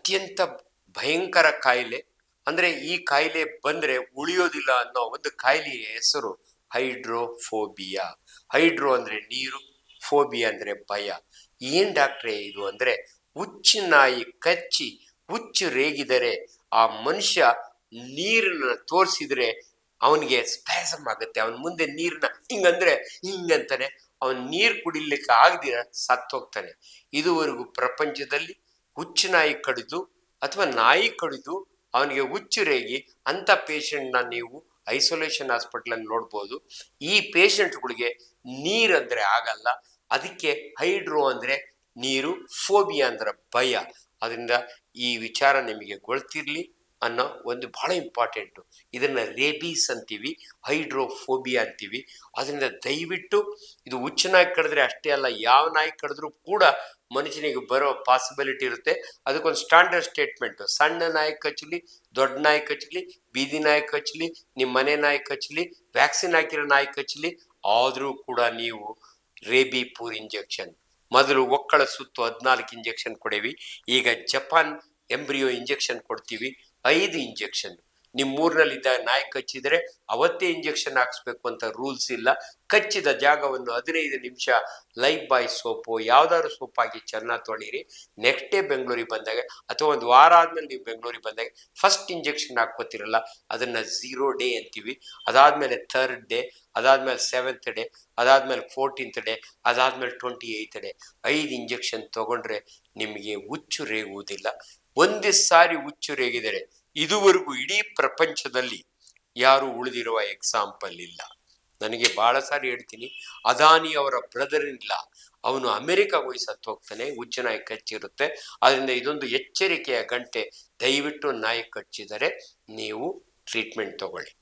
ಅತ್ಯಂತ ಭಯಂಕರ ಕಾಯಿಲೆ. ಅಂದ್ರೆ ಈ ಕಾಯಿಲೆ ಬಂದ್ರೆ ಉಳಿಯೋದಿಲ್ಲ ಅನ್ನೋ ಒಂದು ಕಾಯಿಲೆಯ ಹೆಸರು ಹೈಡ್ರೋಫೋಬಿಯಾ. ಹೈಡ್ರೋ ಅಂದ್ರೆ ನೀರು, ಫೋಬಿಯಾ ಅಂದ್ರೆ ಭಯ. ಏನ್ ಡಾಕ್ಟ್ರೆ ಇದು ಅಂದ್ರೆ ಹುಚ್ಚು ನಾಯಿ ಕಚ್ಚಿ ಹುಚ್ಚು ರೇಗಿದರೆ ಆ ಮನುಷ್ಯ ನೀರನ್ನ ತೋರಿಸಿದ್ರೆ ಅವನಿಗೆ ಸ್ಪ್ಯಾಸಮ್ ಆಗುತ್ತೆ. ಅವನ ಮುಂದೆ ನೀರನ್ನ ಹಿಂಗಂದ್ರೆ ಹಿಂಗಂತಾನೆ. ಅವನ್ ನೀರು ಕುಡಿಲಿಕ್ಕೆ ಆಗದಿರ ಸತ್ತೋಗ್ತಾನೆ. ಇದುವರೆಗೂ ಪ್ರಪಂಚದಲ್ಲಿ ಹುಚ್ಚು ನಾಯಿ ಕಡಿದು ಅಥವಾ ನಾಯಿ ಕಡಿದು ಅವನಿಗೆ ಹುಚ್ಚು ರೇಗಿ ಅಂಥ ಪೇಷಂಟ್ನ ನೀವು ಐಸೋಲೇಷನ್ ಹಾಸ್ಪಿಟ್ಲಲ್ಲಿ ನೋಡ್ಬೋದು. ಈ ಪೇಷಂಟ್ಗಳಿಗೆ ನೀರಂದರೆ ಆಗಲ್ಲ. ಅದಕ್ಕೆ ಹೈಡ್ರೋ ಅಂದರೆ ನೀರು ಫೋಬಿಯಾ ಅಂದರೆ ಭಯ. ಅದರಿಂದ ಈ ವಿಚಾರ ನಿಮಗೆ ಗೊಳ್ತಿರ್ಲಿ. ಅನ್ನೋ ಒಂದು ಬಹಳ ಇಂಪಾರ್ಟೆಂಟು ಇದನ್ನು ರೇಬೀಸ್ ಅಂತೀವಿ ಹೈಡ್ರೋಫೋಬಿಯಾ ಅಂತೀವಿ. ಅದರಿಂದ ದಯವಿಟ್ಟು ಇದು ಹುಚ್ಚು ನಾಯಿ ಕಡಿದ್ರೆ ಅಷ್ಟೇ ಅಲ್ಲ, ಯಾವ ನಾಯಿ ಕಡಿದ್ರೂ ಕೂಡ ಮನುಷ್ಯನಿಗೆ ಬರೋ ಪಾಸಿಬಿಲಿಟಿ ಇರುತ್ತೆ. ಅದಕ್ಕೊಂದು ಸ್ಟ್ಯಾಂಡರ್ಡ್ ಸ್ಟೇಟ್ಮೆಂಟು ಸಣ್ಣ ನಾಯಿ ಕಚ್ಚಲಿ, ದೊಡ್ಡ ನಾಯಿ ಕಚ್ಚಲಿ, ಬೀದಿ ನಾಯಿ ಕಚ್ಚಲಿ ನಿಮ್ಮ ಮನೆ ನಾಯಿ ಕಚ್ಚಲಿ ವ್ಯಾಕ್ಸಿನ್ ಹಾಕಿರೋ ನಾಯಿ ಕಚ್ಚಲಿ, ಆದರೂ ಕೂಡ ನೀವು ರೇಬಿ ಪೂರ್ ಇಂಜೆಕ್ಷನ್ ಮೊದಲು ಒಕ್ಕಳ ಸುತ್ತು ಹದಿನಾಲ್ಕು ಇಂಜೆಕ್ಷನ್ ಕೊಡೇವಿ. ಈಗ ಜಪಾನ್ ಎಂಬ್ರಿಯೋ ಇಂಜೆಕ್ಷನ್ ಕೊಡ್ತೀವಿ. ಐದು ಇಂಜೆಕ್ಷನ್ ನಿಮ್ಮೂರಿನಲ್ಲಿದ್ದ ನಾಯಿ ಕಚ್ಚಿದ್ರೆ ಅವತ್ತೇ ಇಂಜೆಕ್ಷನ್ ಹಾಕ್ಸ್ಬೇಕು ಅಂತ ರೂಲ್ಸ್ ಇಲ್ಲ. ಕಚ್ಚಿದ ಜಾಗವನ್ನು ಹದಿನೈದು ನಿಮಿಷ ಲೈಫ್ ಬಾಯ್ ಸೋಪು ಯಾವ್ದಾದ್ರು ಸೋಪ್ ಹಾಕಿ ಚೆನ್ನಾಗಿ ತೊಳೀರಿ. ನೆಕ್ಸ್ಟ್ ಡೇ ಬೆಂಗಳೂರಿಗೆ ಬಂದಾಗ ಅಥವಾ ಒಂದು ವಾರ ಆದ್ಮೇಲೆ ನೀವು ಬೆಂಗಳೂರಿಗೆ ಬಂದಾಗ ಫಸ್ಟ್ ಇಂಜೆಕ್ಷನ್ ಹಾಕ್ಕೋತಿರಲ್ಲ. ಅದನ್ನ ಝೀರೋ ಡೇ ಅಂತೀವಿ. ಅದಾದ್ಮೇಲೆ ಥರ್ಡ್ ಡೇ ಅದಾದ್ಮೇಲೆ ಸೆವೆಂತ್ ಡೇ ಅದಾದ್ಮೇಲೆ ಫೋರ್ಟೀನ್ತ್ ಡೇ ಅದಾದ್ಮೇಲೆ ಟ್ವೆಂಟಿ ಏಯ್ತ್ ಡೇ ಐದು ಇಂಜೆಕ್ಷನ್ ತಗೊಂಡ್ರೆ ನಿಮಗೆ ಹುಚ್ಚು ರೇಗುವುದಿಲ್ಲ. ಒಂದು ಸಾರಿ ಹುಚ್ಚುರೇಗಿದರೆ ಇದುವರೆಗೂ ಇಡೀ ಪ್ರಪಂಚದಲ್ಲಿ ಯಾರು ಉಳಿದಿರುವ ಎಕ್ಸಾಂಪಲ್ ಇಲ್ಲ. ನನಗೆ ಬಹಳ ಸಾರಿ ಹೇಳ್ತೀನಿ. ಅದಾನಿ ಅವರ ಬ್ರದರ್ ಇಲ್ಲ. ಅವನು ಅಮೆರಿಕ ಹೋಗಿ ಸತ್ತು ಹೋಗ್ತಾನೆ. ಹುಚ್ಚು ನಾಯಿ ಕಚ್ಚಿರುತ್ತೆ. ಅದರಿಂದ ಇದೊಂದು ಎಚ್ಚರಿಕೆಯ ಗಂಟೆ. ದಯವಿಟ್ಟು ನಾಯಿ ಕಚ್ಚಿದರೆ ನೀವು ಟ್ರೀಟ್ಮೆಂಟ್ ತಗೊಳ್ಳಿ.